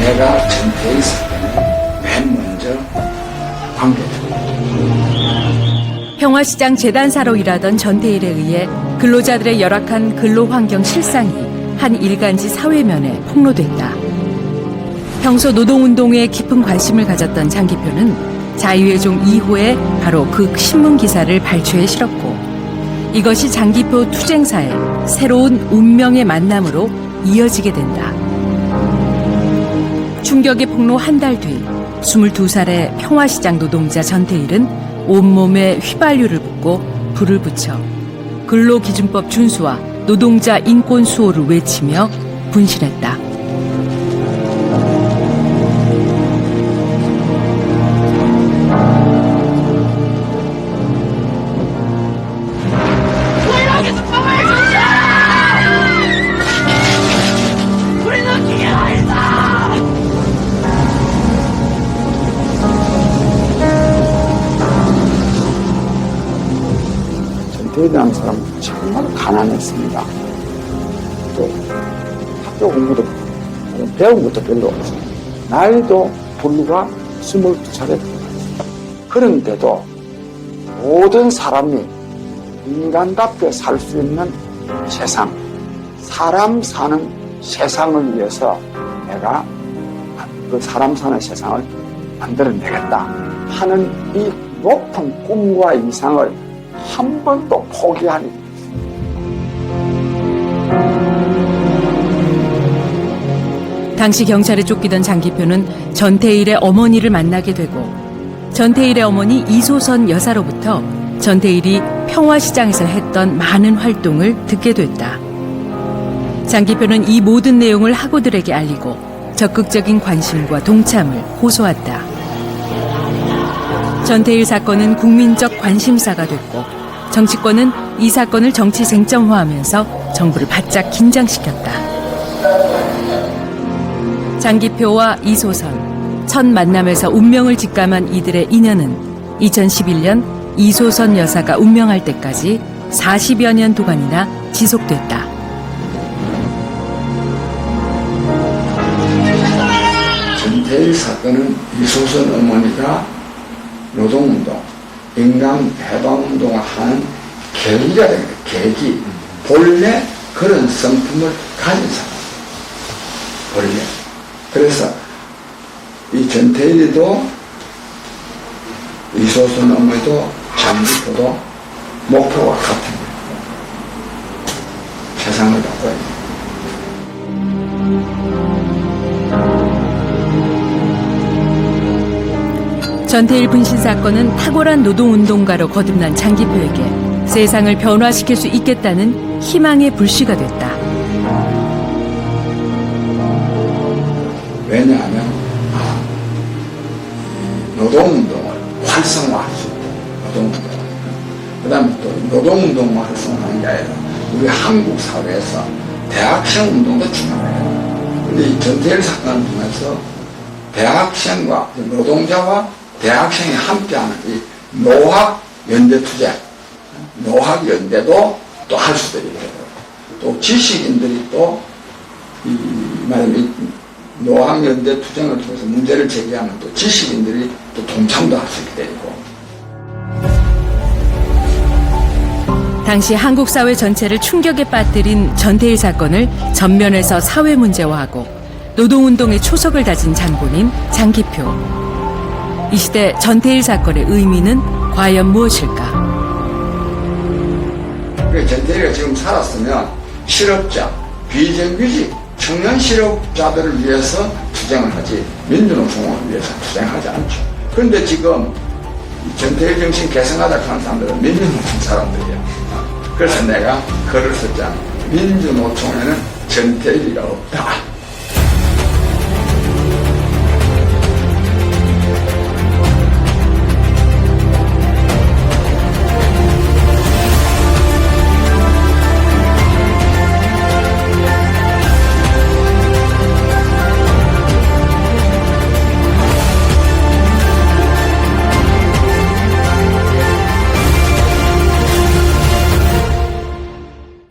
내가 전태일 사건에 맨 먼저 관계됐다. 평화시장 재단사로 일하던 전태일에 의해 근로자들의 열악한 근로환경 실상이 한 일간지 사회면에 폭로됐다. 평소 노동운동에 깊은 관심을 가졌던 장기표는 자유의 종 2호에 바로 그 신문 기사를 발췌해 실었고 이것이 장기표 투쟁사의 새로운 운명의 만남으로 이어지게 된다. 충격의 폭로 한 달 뒤 22살의 평화시장 노동자 전태일은 온몸에 휘발유를 붓고 불을 붙여 근로기준법 준수와 노동자 인권 수호를 외치며 분신했다. 전태일이라는 사람은 정말 가난했습니다. 또 학교 공부도 배운 것도 별로 없어요. 나이도 불과 22살에 그런데도 모든 사람이 인간답게 살 수 있는 세상, 사람 사는 세상을 위해서 내가 그 사람 사는 세상을 만들어내겠다 하는 이 높은 꿈과 이상을 한 번도 포기하니 당시 경찰에 쫓기던 장기표는 전태일의 어머니를 만나게 되고 전태일의 어머니 이소선 여사로부터 전태일이 평화시장에서 했던 많은 활동을 듣게 됐다. 장기표는 이 모든 내용을 학우들에게 알리고 적극적인 관심과 동참을 호소했다. 전태일 사건은 국민적 관심사가 됐고 정치권은 이 사건을 정치 쟁점화하면서 정부를 바짝 긴장시켰다. 장기표와 이소선 첫 만남에서 운명을 직감한 이들의 인연은 2011년 이소선 여사가 운명할 때까지 40여 년 동안이나 지속됐다. 전태일 사건은 이소선 어머니가 노동운동, 인간 해방운동을 하는 계기가 됩니다. 계기. 본래 그런 성품을 가진 사람. 본래. 그래서 이 전태일이도 이소선 어머니도 장기표도 목표가 같은 거예요. 세상을 바꿔야 돼. 전태일 분신 사건은 탁월한 노동운동가로 거듭난 장기표에게 세상을 변화시킬 수 있겠다는 희망의 불씨가 됐다. 왜냐하면 아, 수 있다. 노동운동. 그 다음에 또 노동운동만 활성화하는 게 아니라 우리 한국 사회에서 대학생 운동도 중요해요. 근데 이 전태일 사건을 통해서 대학생과 노동자와 대학생이 함께하는 이 노학 연대 투쟁, 노학 연대도 또 할 수도 있고, 또 지식인들이 또, 이, 말하면 이 노학 연대 투쟁을 통해서 문제를 제기하면 또 지식인들이 또 동참도 할 수 있게 되고, 당시 한국 사회 전체를 충격에 빠뜨린 전태일 사건을 전면에서 사회 문제화하고 노동운동의 초석을 다진 장본인 장기표. 이 시대 전태일 사건의 의미는 과연 무엇일까? 그 전태일이가 지금 살았으면 실업자, 비정규직, 청년 실업자들을 위해서 투쟁을 하지 민주노총을 위해서 투쟁하지 않죠. 그런데 지금 이 전태일 정신 개성하자 하는 사람들은 민주노총 사람들이야. 그래서 내가 글을 썼잖아. 민주노총에는 전태일이가 없다.